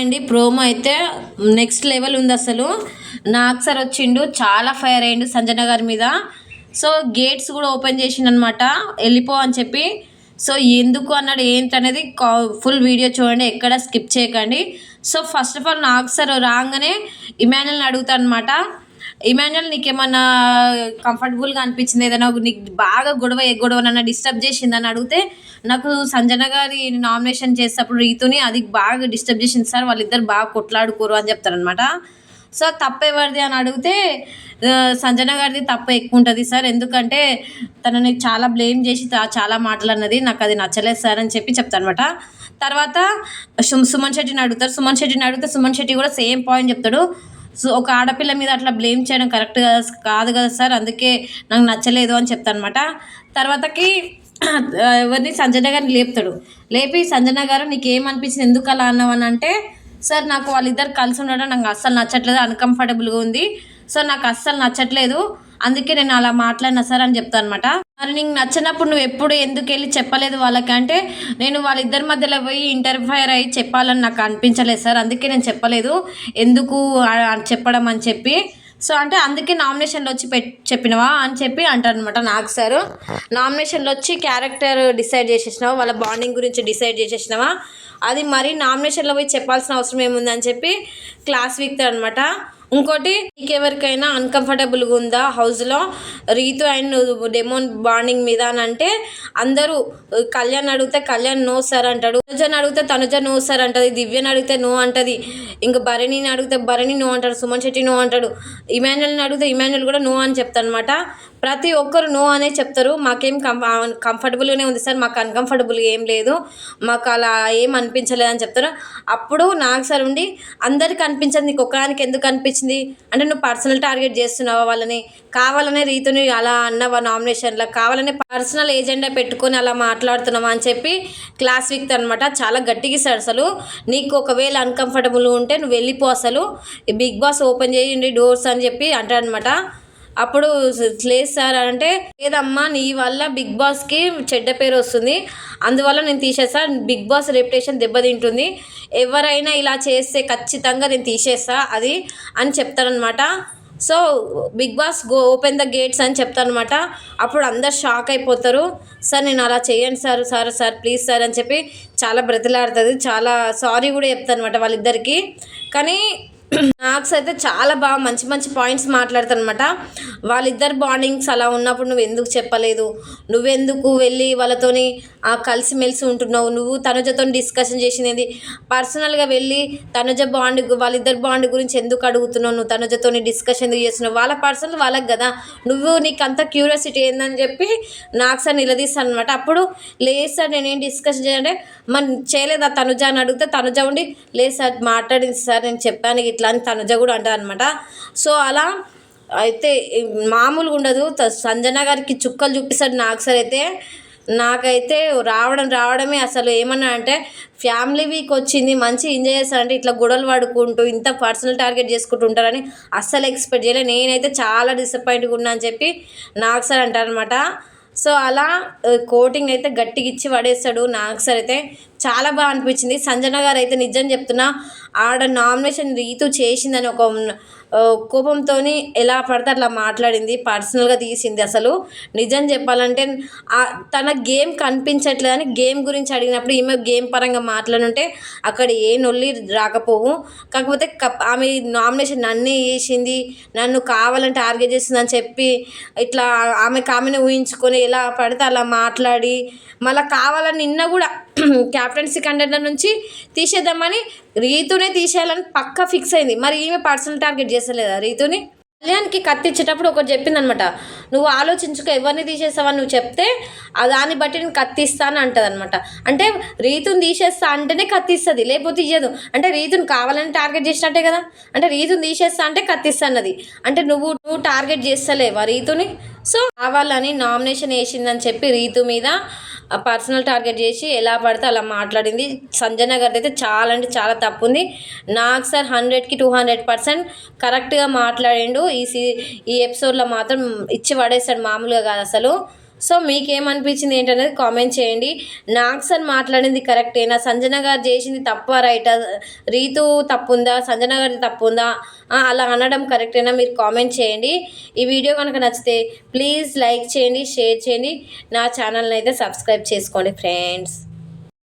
ఉన్నాయండి ప్రోమో అయితే next level ఉంది అసలు. నాకు సార్ వచ్చిండు చాలా ఫైర్ అయ్యిండు సంజన గారి మీద. సో గేట్స్ కూడా ఓపెన్ చేసిండనమాట వెళ్ళిపో అని చెప్పి. సో ఎందుకు అన్నాడు ఏంటి అనేది ఫుల్ వీడియో చూడండి ఎక్కడ స్కిప్ చేయకండి. సో ఫస్ట్ ఆఫ్ ఆల్ నాకు సార్ రాగానే ఇమాన్యుల్ని అడుగుతాను అనమాట ఇమాన్యుల్ నీకేమన్నా కంఫర్టబుల్గా అనిపించింది? ఏదైనా నీకు బాగా గొడవ ఏ గొడవ నన్ను డిస్టర్బ్ చేసిందని అడిగితే నాకు సంజన గారి నామినేషన్ చేసేటప్పుడు రీతుని అది బాగా డిస్టర్బ్ చేసింది సార్. వాళ్ళిద్దరు బాగా కొట్లాడుకోరు అని చెప్తారనమాట సో తప్పెవరిది అని అడిగితే సంజన గారిది తప్పు ఎక్కువ ఉంటుంది సార్. ఎందుకంటే తనని చాలా బ్లేమ్ చేసి చాలా మాటలు అన్నది నాకు అది నచ్చలేదు సార్ అని చెప్పి చెప్తానమాట తర్వాత సుమ్- సుమన్ శెట్టిని అడుగుతారు. సుమన్ శెట్టిని అడిగితే సుమన్ శెట్టి కూడా సేమ్ పాయింట్ చెప్తాడు. సో ఒక ఆడపిల్ల మీద అట్లా బ్లేమ్ చేయడం కరెక్ట్ కాదు కదా సార్? అందుకే నాకు నచ్చలేదు అని చెప్తానమాట. తర్వాతకి ఎవరిని? సంజన గారిని లేపుతాడు. లేపి సంజన గారు నీకు ఏమనిపించింది ఎందుకు అలా అన్నావు? అని అంటే సార్ నాకు వాళ్ళిద్దరు కలిసి ఉండడం నాకు అస్సలు నచ్చట్లేదు. అన్కంఫర్టబుల్గా ఉంది. సో నాకు అస్సలు నచ్చట్లేదు. అందుకే నేను అలా మాట్లాడినా సార్ అని చెప్తాను అనమాట మరి నీకు నచ్చినప్పుడు నువ్వు ఎప్పుడు ఎందుకు వెళ్ళి చెప్పలేదు వాళ్ళకి? అంటే నేను వాళ్ళిద్దరి మధ్యలో పోయి ఇంటర్ఫైర్ అయ్యి చెప్పాలని నాకు అనిపించలేదు సార్. అందుకే నేను చెప్పలేదు. ఎందుకు చెప్పడం అని చెప్పి. సో అంటే అందుకే నామినేషన్లో వచ్చి పెట్ చెప్పినవా అని చెప్పి అంటారు అనమాట నాకు సార్. నామినేషన్లో వచ్చి క్యారెక్టర్ డిసైడ్ చేసేసినావా? వాళ్ళ బాండింగ్ గురించి డిసైడ్ చేసేసినావా? అది మరి నామినేషన్లో పోయి చెప్పాల్సిన అవసరం ఏముందని చెప్పి క్లాస్ వీక్తాడు అనమాట ఇంకోటి నీకెవరికైనా అన్కంఫర్టబుల్గా ఉందా హౌస్లో? రీతు అండ్ డెమోన్ బాండింగ్ మీద అని అంటే అందరూ కళ్యాణ్ అడిగితే కళ్యాణ్ నో సార్ అంటాడు తనుజని అడిగితే తనుజ నో సార్ అంటది దివ్యని అడిగితే నో అంటది ఇంకా భరణిని అడిగితే భరణి నో అంటాడు సుమన్ శెట్టి నో అంటాడు ఇమాన్యుల్ని అడిగితే ఇమాన్యుల్ కూడా నో అని చెప్తానమాట. ప్రతి ఒక్కరు నో అనే చెప్తారు మాకేం కం కంఫర్టబుల్గానే ఉంది సార్ మాకు అన్కంఫర్టబుల్గా ఏం లేదు మాకు అలా ఏం అనిపించలేదు అని చెప్తారు. అప్పుడు నాకు సార్ ఉండి అందరికి అనిపించదు నీకు ఒకదానికి ఎందుకు అనిపించింది అంటే నువ్వు పర్సనల్ టార్గెట్ చేస్తున్నావా వాళ్ళని? కావాలనే రీతిని అలా అన్నావా నామినేషన్లో కావాలనే పర్సనల్ ఏజెండా పెట్టుకొని అలా మాట్లాడుతున్నావా అని చెప్పి క్లాస్ వీక్ అనమాట చాలా గట్టిగా ఇస్తాడు అసలు. నీకు ఒకవేళ అన్కంఫర్టబుల్ ఉంటే నువ్వు వెళ్ళిపో అసలు. బిగ్ బాస్ ఓపెన్ చేయండి డోర్స్ అని చెప్పి అంటాడనమాట అప్పుడు లేదు సార్ అంటే లేదమ్మా నీ వల్ల బిగ్ బాస్కి చెడ్డ పేరు వస్తుంది. అందువల్ల నేను తీసేస్తా. బిగ్ బాస్ రెప్యుటేషన్ దెబ్బతింటుంది ఎవరైనా ఇలా చేస్తే ఖచ్చితంగా నేను తీసేస్తా అది అని చెప్తారనమాట so Bigg Boss go open the gates అని చెప్తానమాట అప్పుడు అందరు షాక్ అయిపోతారు. సార్ నేను అలా చేయండి sir sir sir please sir అని చెప్పి చాలా బ్రతిలాడుతుంది. చాలా సారీ కూడా చెప్తానమాట వాళ్ళిద్దరికీ. కానీ నాక్స్ అయితే చాలా బాగా మంచి మంచి పాయింట్స్ మాట్లాడతానమాట వాళ్ళిద్దరు బాండింగ్స్ అలా ఉన్నప్పుడు నువ్వు ఎందుకు చెప్పలేదు? నువ్వెందుకు వెళ్ళి వాళ్ళతోని ఆ, కలిసిమెలిసి ఉంటున్నావు? నువ్వు తనుజతో డిస్కషన్ చేసింది పర్సనల్గా వెళ్ళి తనుజ బాండ్ వాళ్ళిద్దరు బాండ్ గురించి ఎందుకు అడుగుతున్నావు? నువ్వు తనుజతో డిస్కషన్ ఎందుకు చేస్తున్నావు? వాళ్ళ పర్సనల్ వాళ్ళకి కదా. నువ్వు నీకు అంత క్యూరియాసిటీ ఏందని చెప్పి నాకు సార్ నిలదీస్తాను అనమాట అప్పుడు లేదు సార్ నేనేం డిస్కషన్ చేయాలంటే మన చేయలేదా తనుజ? అని అడిగితే తనుజ ఉండి లేదు సార్ మాట్లాడింది సార్ నేను చెప్పాను ఇట్లా ఇట్లా అని తనుజ కూడా అంటారు అనమాట సో అలా అయితే మామూలుగా ఉండదు. సంజన గారికి చుక్కలు చూపిస్తాడు నాకు సార్ అయితే. నాకైతే రావడం రావడమే అసలు ఏమన్నా అంటే ఫ్యామిలీ వీక్ వచ్చింది మంచి ఎంజాయ్ చేస్తారంటే ఇట్లా గొడవలు పడుకుంటూ ఇంత పర్సనల్ టార్గెట్ చేసుకుంటూ ఉంటారని అస్సలు ఎక్స్పెక్ట్ చేయలేదు నేనైతే చాలా డిసప్పాయింట్గా ఉన్నా అని చెప్పి నాకు సార్ అంటారనమాట సో అలా కోటింగ్ అయితే గట్టిగా ఇచ్చి పడేస్తాడు నాకు సార్ అయితే. చాలా బాగా అనిపించింది. సంజన గారు అయితే నిజం చెప్తున్నా ఆడ నామినేషన్ రీతు చేసిందని ఒక కోపంతో ఎలా పడితే అట్లా మాట్లాడింది పర్సనల్గా తీసింది. అసలు నిజం చెప్పాలంటే తన గేమ్ కనిపించట్లేదని గేమ్ గురించి అడిగినప్పుడు ఈమె గేమ్ పరంగా మాట్లాడుంటే అక్కడ ఏ నొల్లి రాకపోవు. కాకపోతే కప్ ఆమె నామినేషన్ నన్నే చేసింది నన్ను కావాలని టార్గెట్ చేసిందని చెప్పి ఇట్లా ఆమె ఆమెను ఊహించుకొని ఎలా పడితే అలా మాట్లాడి మళ్ళీ కావాలని నిన్న కూడా క్యాప్టెన్సీ కంటెండర్ నుంచి తీసేద్దామని రీతునే తీసేయాలని పక్కా ఫిక్స్ అయింది. మరి ఈమె పర్సనల్ టార్గెట్ చేస్తలేదా రీతుని? కళ్యాణ్కి కత్తి ఇచ్చేటప్పుడు ఒకటి చెప్పిందనమాట. నువ్వు ఆలోచించుకో ఎవరిని తీసేస్తావని నువ్వు చెప్తే ఆ దాన్ని బట్టి నేను కత్తిస్తాను అంటదనమాట. అంటే రీతుని తీసేస్తా అంటేనే కత్తిస్తుంది లేకపోతే ఇయ్యదు. అంటే రీతుని కావాలని టార్గెట్ చేసినట్టే కదా. అంటే రీతుని తీసేస్తా అంటే కత్తిస్తా అన్నది అంటే నువ్వు నువ్వు టార్గెట్ చేస్తలేవా రీతుని? సో కావాలని నామినేషన్ వేసిందని చెప్పి రీతు మీద పర్సనల్ టార్గెట్ చేసి ఎలా పడితే అలా మాట్లాడింది. సంజన గారిది అయితే చాలా అంటే చాలా తప్పు ఉంది నాకు సార్ హండ్రెడ్కి టూ హండ్రెడ్ పర్సెంట్ కరెక్ట్గా మాట్లాడిండు. ఈ సీ ఈ ఎపిసోడ్లో మాత్రం ఇచ్చి పడేస్తాడు మామూలుగా కాదు అసలు. సో మీకేమనిపించింది ఏంటనేది కామెంట్ చేయండి. నాగ్సన్ మాట్లాడింది కరెక్టేనా సంజన గారు చేసింది తప్ప రైటా? రీతు తప్పు ఉందా సంజన గారి తప్పు ఉందా అలా అనడం కరెక్టేనా? మీరు కామెంట్ చేయండి. ఈ వీడియో కనుక నచ్చితే ప్లీజ్ లైక్ చేయండి షేర్ చేయండి. నా ఛానల్ని అయితే సబ్స్క్రైబ్ చేసుకోండి ఫ్రెండ్స్.